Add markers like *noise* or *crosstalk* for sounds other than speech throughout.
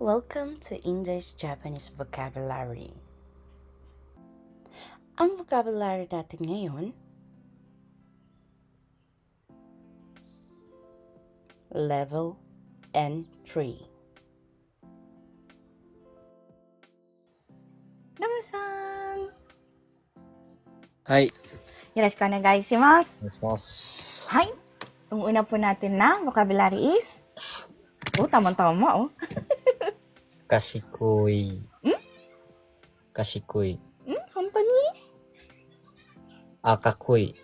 Welcome to English Japanese Vocabulary. Ang vocabulary natin ngayon, level N3. Namasan! はい。よろしくお願いします。お願いします。はい. Ang una po natin na vocabulary is, oh, tamang-tama, oh. *laughs* 賢い。賢い。 Hmm, 本当にあ、かっこいい。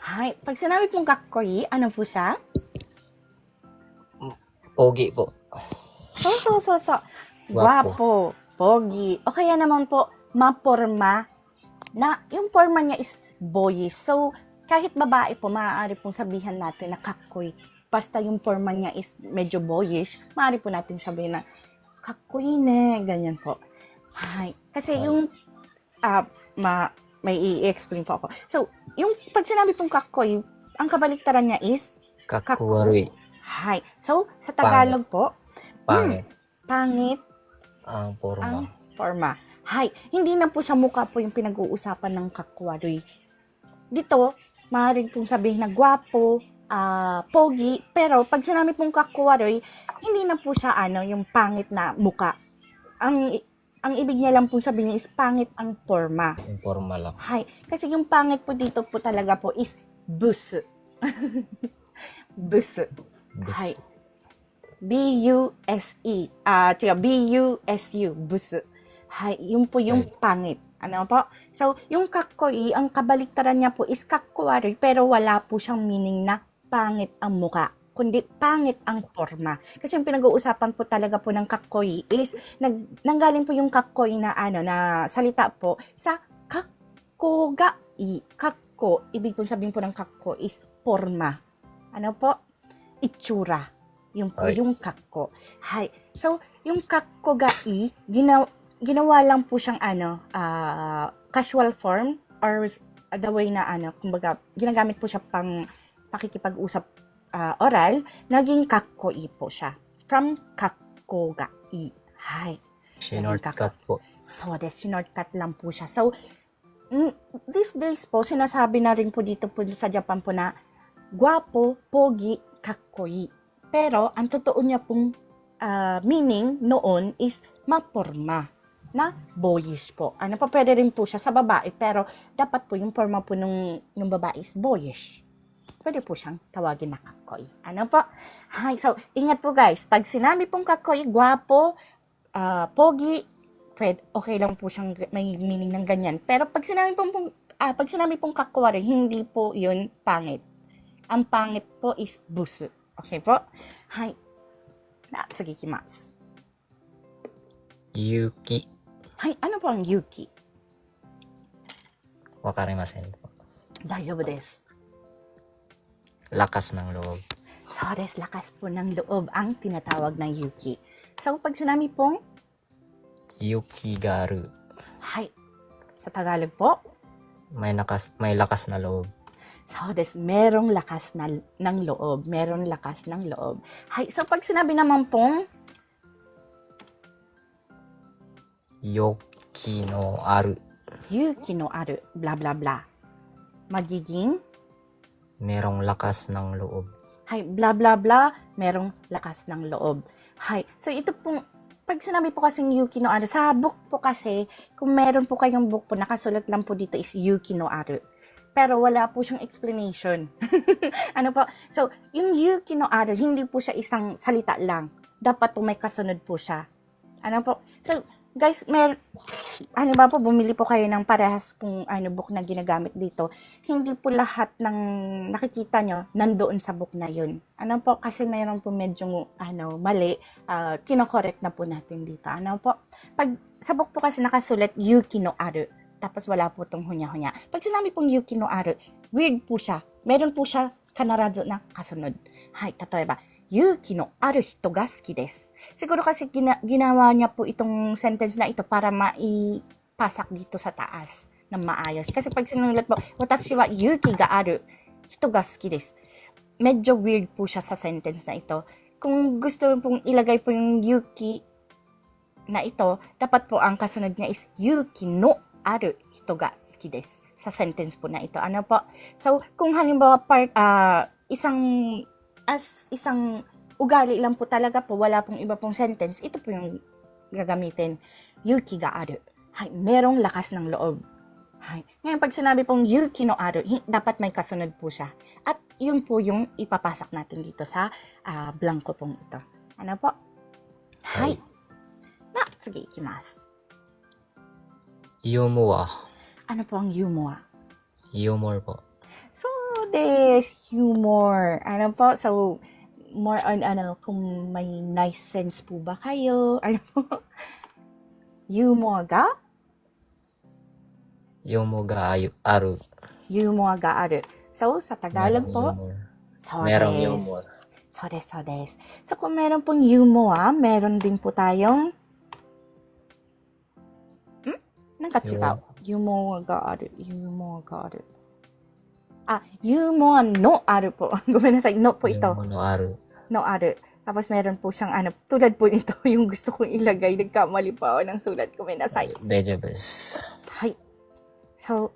Hi. Pag sinabi pong kakkoy, ano po siya? 大喜po. そうそうそうそう。 Guwapo. Guwapo. Pogi. O kaya naman po, maporma. Na, yung forma niya is boyish. So, kahit babae po, maaari pong sabihan natin na kakkoy. Basta yung forma niya is medyo boyish, maaari po natin sabihin na, kakkoy ne, ganyan po. Hi. Kasi Hi. yung, ah, ma, may i-explain po ako. So, yung pag sinabi pong kakkoy, ang kabaliktaran niya is, かっこ悪い。 hi. So, sa Tagalog po, Pangit. pangit Ang forma. ang forma. Hi, hindi na po sa mukha po yung pinag-uusapan ng kakwaroy. Dito, maaaring pong sabihin na gwapo, ah, pogi, pero pag sinabi pong kakwaroy, hindi na po siya ano, yung pangit na muka. Ang ang ibig niya lang po sabihin is pangit ang forma. Yung forma lang. Hi, kasi yung pangit po dito po talaga po is bus. *laughs* bus. Bus. Hi. B-U-S-E. Ah, uh, B-U-S-U. Bus. Hay, yun po yung pangit. Ano po? So, yung kakkoy, ang kabaliktaran niya po is kakkuwari, pero wala po siyang meaning na pangit ang muka kundi pangit ang forma. Kasi yung pinag-uusapan po talaga po ng kakkoy is nag, nanggaling po yung kakkoy na ano na salita po sa kakkogai. Kakko, ibig po sabihin po ng kakko is forma. Ano po? Itsura. Yung po Ay. yung kakko. Hay. So, yung kakkogai, ginawa, ginawa lang po siyang ano, ah, casual form or the way na ano, kumbaga, ginagamit po siya pang pakikipag-usap ah, oral, naging kakkoi po siya. From kakkogai. Hay. Shortcut po. So, des, shortcut lang po siya. So, mm, these days po, sinasabi na rin po dito po sa Japan po na guwapo, pogi, kakkoi. Pero, ang totoo niya pong ah, meaning noon is maporma na boyish po. Ano pa, pwede rin po siya sa babae, pero dapat po yung forma po nung, nung babae is boyish Pwede po siyang tawagin na kakoy. Ano po? Hi, so, ingat po guys. Pag sinabi pong kakoy, gwapo, ah, pogi, pwede, okay lang po siyang may meaning ng ganyan. Pero pag sinabi pong, pong ah, pag sinabi pong kakwari, hindi po yun pangit. Ang pangit po is busu. Okay po? Hi. Na, sige, kimas. Yuki. Hi, ano po ang yuki? わかりませんpo. 大丈夫です。 Lakas ng loob. So, des, lakas po ng loob ang tinatawag ng yuki. So, pag sinabi pong, Yuki garu. hi, sa Tagalog po, May lakas, may lakas na loob. So, des, merong lakas na, ng loob. Merong lakas ng loob. Hi, so pag sinabi naman pong, Yoki no aru. yuki no aru, blah blah blah. Magiging, Merong lakas ng loob. hi, blah blah blah, merong lakas ng loob. Hi, so ito pong, pag sinabi po kasing yuki no aru, sa book po kasi, kung meron po kayong book po, nakasulat lang po dito is yuki no aru. Pero wala po siyang explanation. *laughs* ano po? So, yung yuki no aru, hindi po siya isang salita lang. Dapat po may kasunod po siya. Ano po? So, guys, mer ano ba po, bumili po kayo ng parehas pong ano, book na ginagamit dito. Hindi po lahat ng nakikita nyo nandoon sa book na yun. Ano po, kasi mayroon po medyo ano, mali. Uh, kinokorek na po natin dito. Ano po? Pag sa book po kasi nakasulat Yuki no Aru. Tapos wala po tong hunya-hunya. Pag sinabi pong Yuki no Aru, weird po siya. Meron po siya kanarado na kasunod. Hay, tatoeba. Yuki no aru hito ga suki desu. Siguro kasi gina- ginawa niya po itong sentence na ito para maipasak dito sa taas ng maayos. Kasi pag sinulat mo, watashi wa yuki ga aru hito ga suki desu. Medyo weird po siya sa sentence na ito. Kung gusto mo pong ilagay po yung yuki na ito, dapat po ang kasunod niya is yuki no aru hito ga suki desu. Sa sentence po na ito. Ano po? So, kung halimbawa part, ah, isang, as isang ugali lang po talaga po, wala pong iba pong sentence, ito po yung gagamitin. Yuki ga aru. Hay, merong lakas ng loob. Hay. Ngayon, pag sinabi pong yuki no aru, dapat may kasunod po siya. At yun po yung ipapasak natin dito sa uh, blanco pong ito. Ano po? Hay. Na, sige, ikimasu. Yumoa. Ano po ang yumoa? Humor po is humor. Ano po? So, more on ano, kung may nice sense po ba kayo? *laughs* Ano po? Humor ga? Humor ga aru. Humor ga aru. So, sa Tagalog po, humor. Merong humor. So des, so kung meron pong humor, ah, meron din po tayong hmm? Nang kachigaw. Humor ga aru. Humor ga aru. Ah, you mo no aru po. Gawin na sa no po ito. Yung monoaru. No aru. Tapos meron po siyang ano, tulad po nito, yung gusto kong ilagay, nagkamali pa ako ng sulat ko, minasay. Vegetables. Hay. So,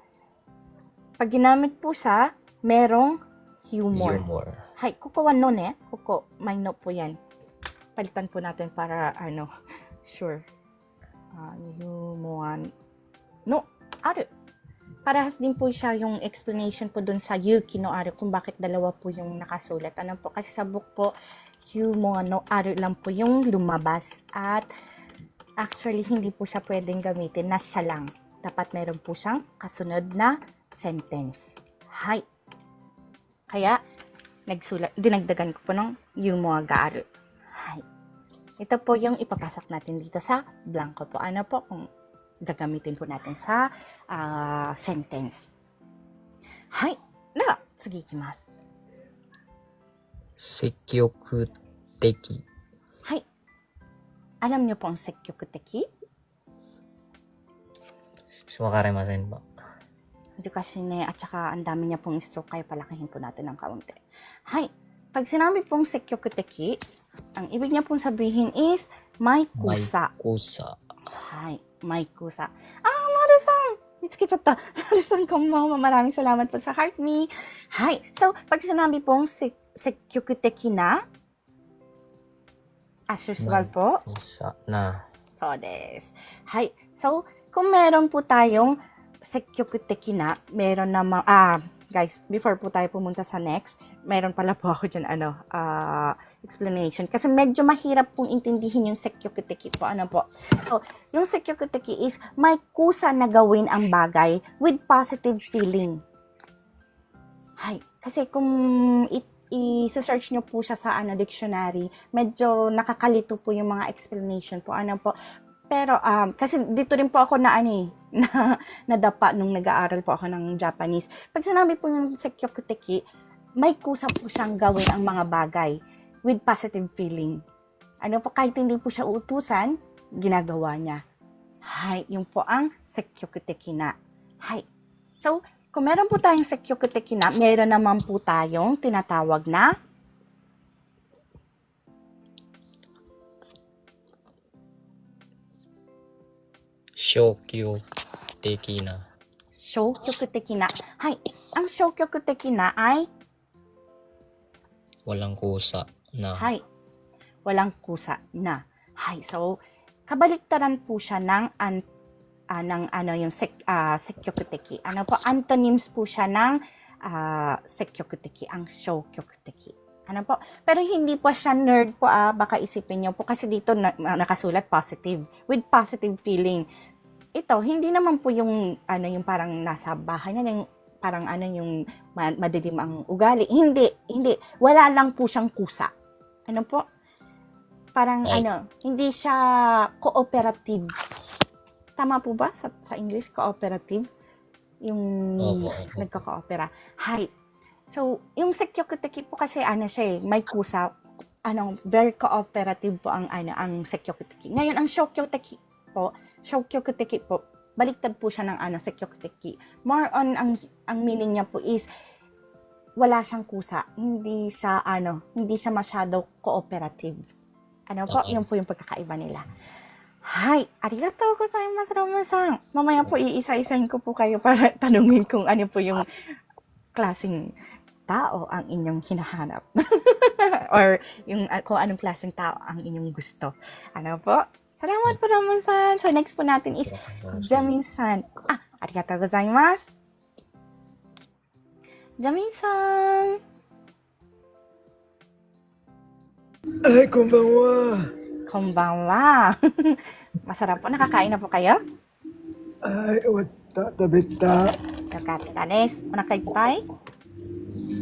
pag ginamit po siya, merong humor. Humor. Hay, kukuha nun eh. Kuko, may no po yan. Palitan po natin para ano, *laughs* sure. Uh, humor. Parehas din po siya yung explanation po dun sa Yuki no aru kung bakit dalawa po yung nakasulat. Ano po, kasi sa book po, humor no aru lang po yung lumabas. At actually, hindi po siya pwedeng gamitin na siya lang. Dapat meron po siyang kasunod na sentence. Hay. Kaya, nagsulat, dinagdagan ko po ng humor ga aru. Hay. Ito po yung ipapasok natin dito sa blanco po. Ano po kung gagamitin po natin sa ah, sentence. Hay. Na, sige, ikimasu. 積極的。 Hay. Alam niyo po ang sekyokuteki? わかりませんば。 Medyo kasi ne, at saka ang dami niya pong stroke, kaya palakihin po natin ng kaunti. Hay. Pag sinabi pong sekyokuteki, ang ibig niya pong sabihin is may マイ kusa. コサ。 Hi, may kusa. Ah, Mare-san! Mitsukichatta. Mare-san, konbanwa. Maraming salamat po sa heart me. Hi. So, pag sinabi pong sek sekyokuteki na, as usual May- po, コサな。 so des. Hi. So, kung meron po tayong sekyokuteki na, meron naman, ah, guys, before po tayo pumunta sa next, meron pala po ako dyan, ano, ah, explanation. Kasi medyo mahirap pong intindihin yung sekyokuteki po. Ano po? So, yung sekyokuteki is may kusa na gawin ang bagay with positive feeling. Hay. Kasi kung it, i-search nyo po siya sa ano, dictionary, medyo nakakalito po yung mga explanation po. Ano po? Pero, um, kasi dito rin po ako na, ano eh, *laughs* na, nadapa nung nag-aaral po ako ng Japanese. Pag sinabi po yung sekyokuteki, may kusa po siyang gawin ang mga bagay with positive feeling. Ano po, kahit hindi po siya uutusan, ginagawa niya. Hay, yung po ang sekyokutekina. Hay. So, kung meron po tayong sekyokutekina, meron naman po tayong tinatawag na Shokyokutekina. Shokyokutekina. Hay, ang shokyokutekina ay walang kusa na. hay, walang kusa na. Hay, so, kabaliktaran po siya ng, an, ah, ng ano, yung sek, ah, sekyokuteki. Ano po, antonyms po siya ng ah, sekyokuteki, ang shokyokuteki. Ano po? Pero hindi po siya nerd po ah, baka isipin niyo po kasi dito na, nakasulat positive, with positive feeling. Ito, hindi naman po yung ano yung parang nasa bahay na yung parang ano yung ma- madilim ang ugali. Hindi, hindi. Wala lang po siyang kusa. Ano po? Parang Ay. ano, hindi siya cooperative. Tama po ba sa, sa English? Cooperative? Yung Opo, opo. nagkaka-opera. Hi. So, yung sekyokuteki po kasi ano siya eh, may kusa, ano, very cooperative po ang ano, ang sekyokuteki. Ngayon, ang shokyokuteki po, shokyokuteki po, baliktad po siya ng ano, sekyokuteki. More on, ang, ang meaning niya po is, wala siyang kusa. Hindi siya, ano, hindi siya masyado cooperative. Ano po? Oo. Yun po yung pagkakaiba nila. Hi, arigatou gozaimasu, Roma-san. Mamaya po iisa-isahin ko po kayo para *laughs* tanungin kung ano po yung klaseng tao ang inyong hinahanap. *laughs* Or yung uh, kung anong klaseng tao ang inyong gusto. Ano po? Salamat po, Roma-san. So, next po natin is Jamin-san. Ah, arigatou gozaimasu. Jamin-san. Ay, konbanwa. Konbanwa. Masarap po. Nakakain na po kayo? Ay, wata, tabita. Kakata desu. O nakaipai?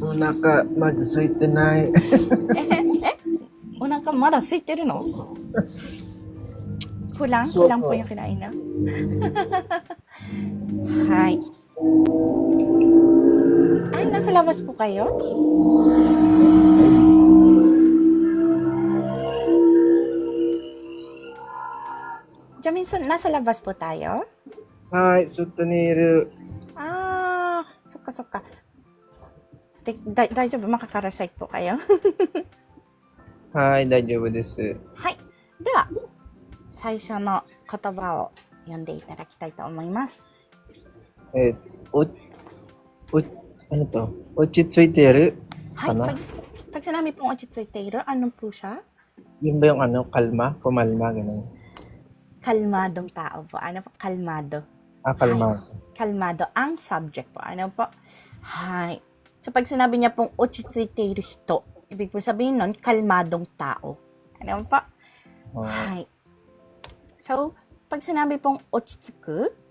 Unaka, matsuite nai. お腹まだ空いてるの Kulang? So, Kulang po oh. yung kinain na? Hi. Ay, nasa labas po kayo? Jaminson, nasa labas po tayo? Ay, suto ni iru. Ah, そっかそっか。で、だ、大丈夫 makaka-recite po kayo? はい、大丈夫です。はい。では、最初の言葉を読んでいただきたいと思います。えー、お、お、Ano to? Ochitsuy teru. Ay, ano? pag, pag sinabi pong ochitsuy teru, anong po siya? Yun ba yung ano, kalma? Kumalma, ganun. Kalmadong tao po. Ano po? Kalmado. Ah, kalmado. Ay, kalmado. Ang subject po. Ano po? Hi. So, pag sinabi niya pong ochitsuy teru hito, ibig po sabihin nun, kalmadong tao. Ano po? Oh. Hi. So, pag sinabi pong ochitsuku,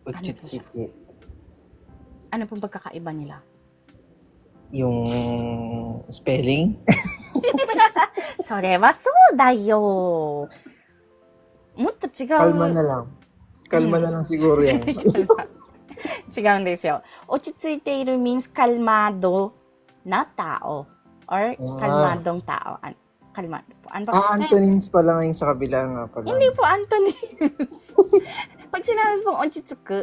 Ochitsuku. Ano pong pagkakaiba nila? Yung spelling? *laughs* それはそうだよ。もっと違う。 Kalma na lang. Kalma Hmm. na lang siguro yan. 違うんですよ。落ち着いている means *laughs* kalmado na tao. Or Ah. kalmadong tao. An kalmado po. Ano po? ah, antonyms pa lang yung sa kabila nga pala. Hindi po antonyms. *laughs* Pag sinabi pong ochitsuku,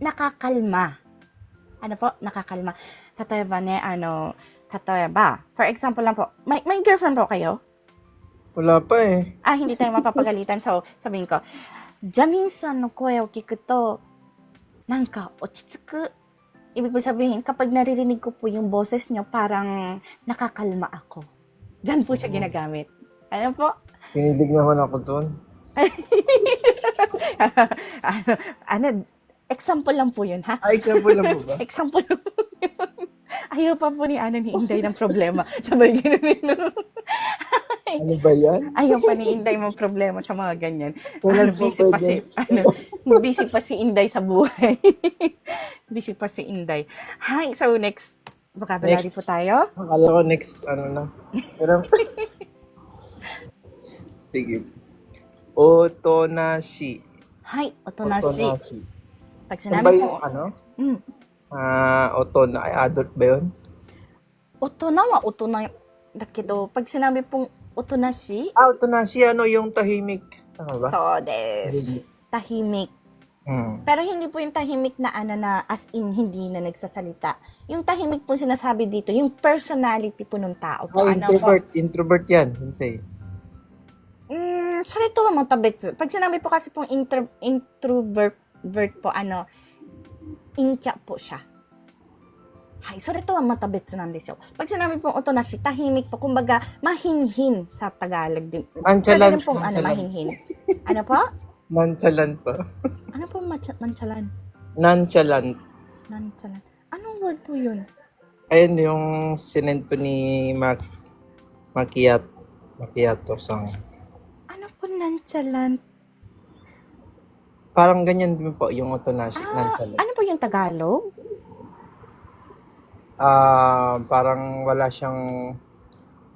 nakakalma. Ano po? Nakakalma. Tatayaba ne, ano, tatayaba. For example lang po, may, may girlfriend po kayo? Wala pa eh. ah, hindi tayo mapapagalitan. So, sabihin ko, Jamin-san no koe o kiku to, nanka, ochitsuku. Ibig po sabihin, kapag naririnig ko po yung boses nyo, parang nakakalma ako. Diyan po siya Oh. ginagamit. Ano po? Pinilig naman ako doon. *laughs* ano, ano, example lang po yun, ha? Ay, example lang po ba? *laughs* Example lang po yun. Ayaw pa po ni ano ni Inday ng problema. Sabay gano'n. *laughs* Ano ba yan? Ayaw pa ni Inday ng problema sa mga ganyan. Wala Ano, busy pa si, ano, *laughs* busy pa si Inday sa buhay. busy pa si Inday. Hi, so next vocabulary Next. po tayo. Akala ko next, ano na. Pero, sige. Otonashi. Hi, otonashi. Otonashi. Pag Ano sinabi ba po, yung ano? mm, Ah, otona, ay adult ba yun? otona wa otona da kedo, pag sinabi pong otonashi, Ah, otonashi, ano yung tahimik. Tama ba? so des, Tahimik. tahimik. Hmm. Pero hindi po yung tahimik na ano na as in hindi na nagsasalita. Yung tahimik po sinasabi dito, yung personality po ng tao po. Ah, ano po, introvert. Introvert yan. Sensei. Mm, sorry to mga tabet. Pag sinabi po kasi pong intro, introvert vert po, ano, inkya po siya. Hay, so ito ang matabets nan desyo. Pag sinabi pong otonashi, tahimik po, kumbaga, mahinhin sa Tagalog din. Nonchalant. Pwede pong ano, Nonchalant. mahinhin. Ano po? Nonchalant pa. Ano po mancha- manchalan? Nonchalant. Nonchalan. Anong word po yun? Ayun yung sinend po ni Mac Makiat Makiato sang. Ano po nonchalant? Parang ganyan din po yung otonashi. Ah, nonchalant. ano po yung Tagalog? Ah, parang wala siyang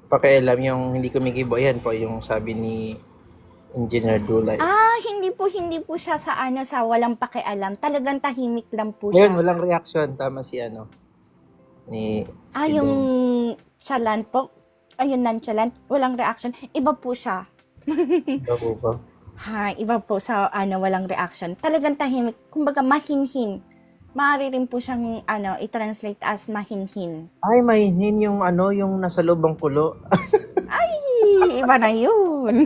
pakialam yung hindi kumikibo. Ayan po yung sabi ni Engineer Dulay. Ah, hindi po, hindi po siya sa ano, sa walang pakialam. Talagang tahimik lang po siya. Ayun, walang reaction. Tama si ano. Ni Ah, si yung Dong. chalant po. Ayun, nonchalant. Walang reaction. Iba po siya. Iba po ba? Ha, iba po sa ano, walang reaction. Talagang tahimik. Kumbaga, mahinhin. Maaari rin po siyang ano, i-translate as mahinhin. Ay, may hin yung ano, yung nasa loob ng kulo. *laughs* Ay, iba na yun.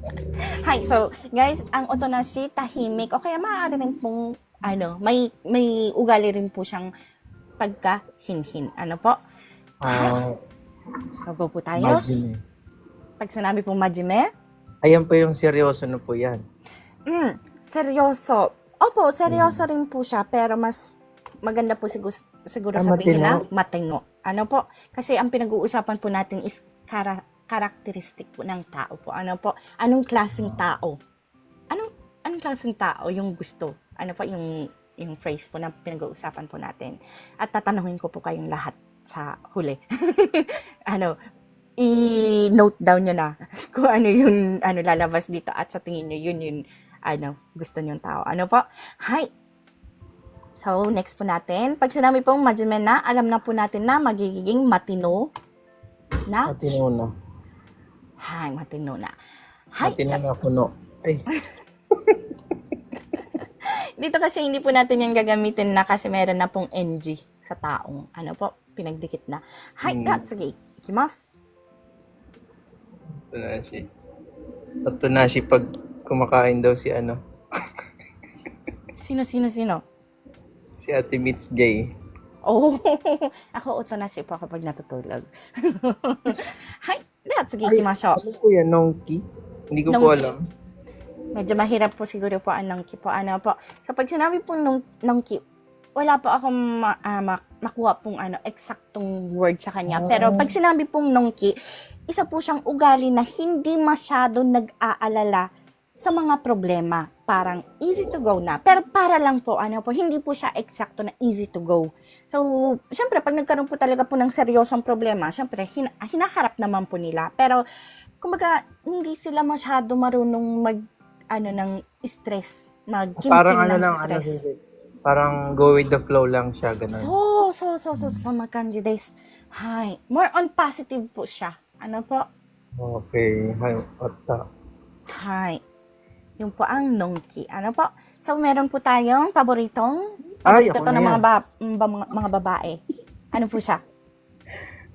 *laughs* Hi, so guys, ang otonashi, tahimik, o kaya maaari rin pong, ano, may, may ugali rin po siyang pagka-hinhin. Ano po? Ah, So, go po tayo. imagine. Pag sinabi pong majime, Ayan po yung seryoso na po yan. mm, seryoso. Opo, seryoso rin po siya, pero mas maganda po siguro, siguro Ah, sabihin na matino. matino. Ano po? Kasi ang pinag-uusapan po natin is kara- karakteristik po ng tao po. Ano po? Anong klaseng tao? Anong, anong klaseng tao yung gusto? Ano po yung, yung phrase po na pinag-uusapan po natin? At tatanungin ko po kayong lahat sa huli. *laughs* ano, i-note down nyo na *laughs* kung ano yung ano lalabas dito at sa tingin nyo yun yun ano gusto nyo tao. Ano po? Hi! So, next po natin. Pag sinabi pong majime na, alam na po natin na magiging matino na. Matino na. Hi, matino na. Hi! Matino na puno. Ay, *laughs* Dito kasi hindi po natin yan gagamitin na kasi meron na pong NG sa taong ano po, pinagdikit na. Hi, Hmm. da, sige. Ikimasu. Tunashi. At Tunashi pag kumakain daw si ano, *laughs* Sino, sino, sino? si Ate Mitz J. Oh, *laughs* ako uto na siya po kapag natutulog. *laughs* Hi, sige, Ay, ikimasyo. Ano po yan? Nongki? Hindi ko po Nongki. alam. Medyo mahirap po siguro po ang nongki po. Ano po. So, pag sinabi pong nong, nongki, wala po akong ma, ah, ma- makuha pong ano, eksaktong word sa kanya. Ah. Pero pag sinabi pong nongki, isa po siyang ugali na hindi masyado nag-aalala sa mga problema. Parang easy to go na. Pero para lang po, ano po, hindi po siya eksakto na easy to go. So, syempre, pag nagkaroon po talaga po ng seryosong problema, syempre, hin- hinaharap naman po nila. Pero, kumbaga, hindi sila masyado marunong mag, ano, ng stress. Mag-kimkim Parang ano ng lang, ano, stress. sisi. Parang go with the flow lang siya, ganun. So, so, so, so, so, makanji desu. Hi. More on positive po siya. Ano po? Okay. Hay, otta. Hi. Yung po ang nongki. Ano po? So, meron po tayong paboritong Ay, Ito ako ng na mga, yan. ba- mga, mga babae. Ano po siya?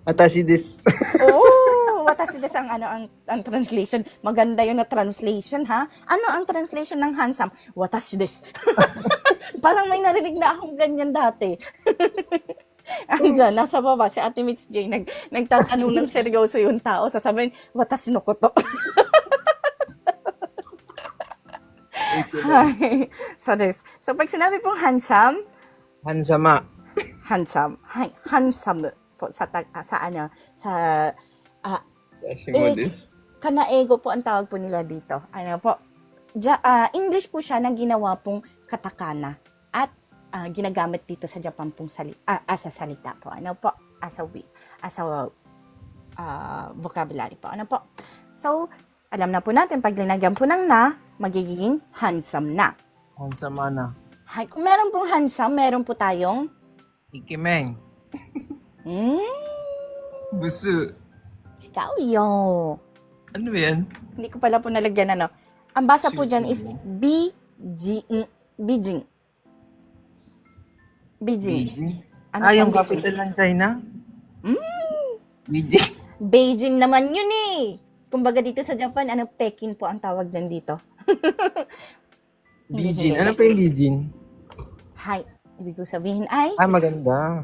Atashi des. Oh, watashi desu ang ano ang, ang translation. Maganda yun na translation, ha? Ano ang translation ng handsome? Watashi desu. *laughs* Parang may narinig na akong ganyan dati. *laughs* Andiyan, nasa baba, si Ate Mitz J, nag, nagtatanong ng seryoso yung tao, sasabihin, watashi no koto. Hi. *laughs* so this. So pag sinabi pong handsome, Hansama. handsome. Hi, handsome po sa tag, sa ano, sa Atashi Eh, mo des. kanaego po ang tawag po nila dito. Ano po? Ja, ah, English po siya na ginawa pong katakana at ah, ginagamit dito sa Japan pong sali, ah, as a salita po. Ano po? As a, as a ah, vocabulary po. Ano po? So, alam na po natin, pag linagyan po ng na, magiging handsome na. Hansama na. Hi, kung meron pong handsome, meron po tayong Ikimeng. hmm, Busu. Yo. Ano yan? Hindi ko pala po nalagyan ano. Ang basa po dyan is Bijing. Bijing. Bijing. Beijing. Ano ah, yung Beijing? capital ng China? Mm. Beijing. *laughs* Beijing naman yun eh. Kumbaga dito sa Japan, ano, Peking po ang tawag din dito. *laughs* Hindi, Beijing. Ano pa yung Beijing? Hi. Ibig ko sabihin ay, Ah, maganda.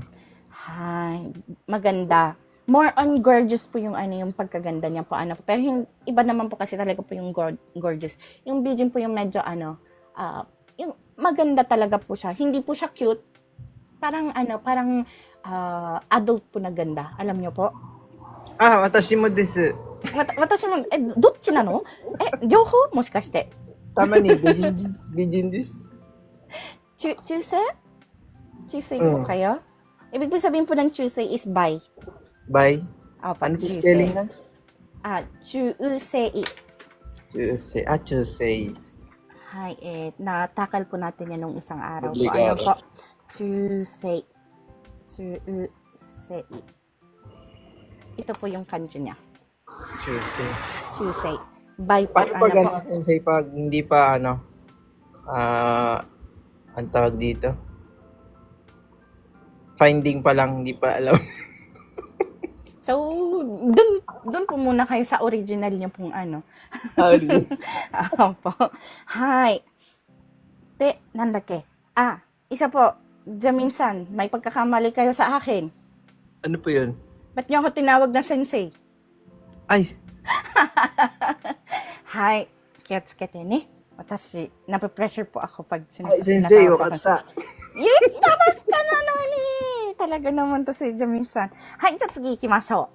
hi, maganda more on gorgeous po yung ano yung pagkaganda niya po ano pero yung iba naman po kasi talaga po yung gorgeous. Yung Beijing po yung medyo ano uh, yung maganda talaga po siya. Hindi po siya cute. Parang ano parang uh, adult po na ganda. Alam niyo po? Ah watashi mo desu. Watashi mo eh, dotchi na no? Eh yoho moshikashite. Tama ni Beijing Beijing desu. Chu Chuse? Chuse mm. po kayo? Ibig po sabihin po ng Chuse is bye by Bye. Opa, Ano po chuse. spelling na? Ah, chusei. Chusei. Ah, Chusei. Hi, eh, natakal po natin yan nung isang araw po. Public Ano po? Chusei. Chusei. Ito po yung kanji niya. Chusei. Chusei. By po, Paano pag ano ano, po? sensei, pag hindi pa ano, ah, ang tawag dito? Finding pa lang, hindi pa alam. *laughs* So, dun, dun po muna kayo sa original niyo pong ano. Sorry. *laughs* Opo. Hi. Te, nandake. Ah, isa po. Jaminsan, may pagkakamali kayo sa akin. Ano po yun? Ba't niyo ako tinawag na sensei? Ay! *laughs* Hi. Kets kete ni. Watashi, nape-pressure po ako pag sinasabi Ay, sensei, wakata. Yun, tama ka na naman eh. Talaga naman to si Jamin-san. Hai, じゃあ次行きましょ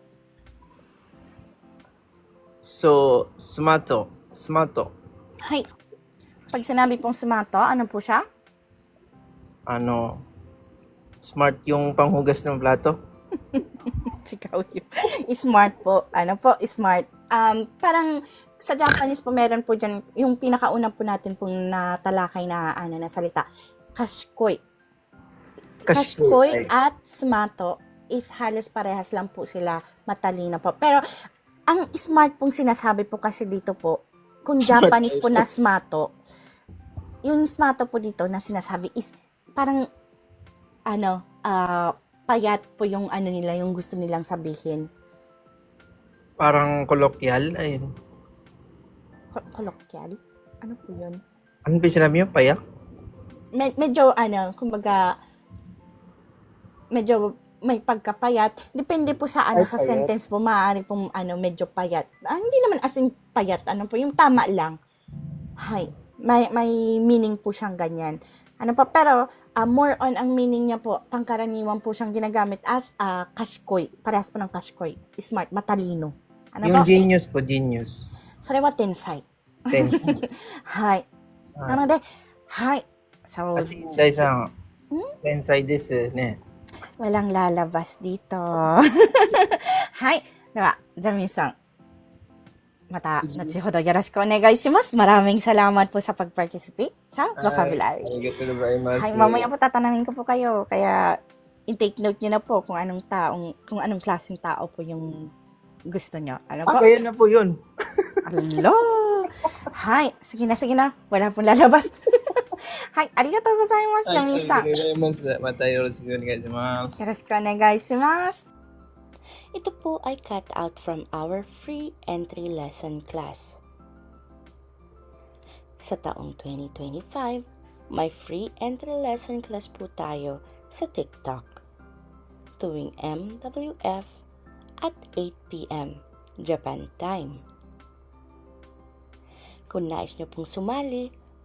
So, smato. Smato. う。はい。Pag sinabi pong sumato, ano po siya? Ano, smart yung panghugas ng plato. *laughs* Ikaw yun. Smart po. Ano po? Smart. Um, parang sa Japanese po meron po dyan, yung pinakauna po natin pong natalakay na ano na salita. Kashikoy. Kashikoy at smato is halos parehas lang po sila matalino po. Pero ang smart pong sinasabi po kasi dito po, kung. Japanese po na smato, yung smato po dito na sinasabi is parang ano, ah, payat po yung ano nila, yung gusto nilang sabihin. Parang kolokyal. Ayun. Ko- Kolokyan? Ano po yun? Ano ba yung sinabi niyo? Payak? Me- medyo ano, kumbaga, medyo may pagkapayat. Depende po sa ano, Ay, sa payat. sentence po, maaari po ano, medyo payat. Ah, hindi naman as in payat, ano po, yung tama lang. Hay, may, may meaning po siyang ganyan. Ano pa, pero ah, more on ang meaning niya po, pangkaraniwan po siyang ginagamit as ah, kashikoy. Parehas po ng kashikoy. Smart, matalino. Ano yung po? genius po, genius. それは天才。 Ten. はい。 Ah. なので、はい。So, At inside sa Hmm? inside this eh, ne. walang lalabas dito. はい。では、ジャミンさん。また、後ほどよろしくお願いします。Maraming *laughs* salamat po sa pag-participate sa vocabulary. Arigatou gozaimasu. Hay, mamaya po tatanungin ko po kayo. Kaya, in-take note nyo na po kung anong taong, kung anong klaseng tao po yung gusto nyo. Ano po? Ah, kaya na po yun. Hello! Hay, sige na, sige na. Wala pong lalabas. *laughs* Hay, arigatou gozaimasu, Jami-san. Mata yoroshiku onegaishimasu. よろしくお願いします。 Ito po ay cut out from our free entry lesson class. Sa taong 2025, may free entry lesson class po tayo sa TikTok. Tuwing MWF at 8pm Japan time. Kung nais nyo pong sumali,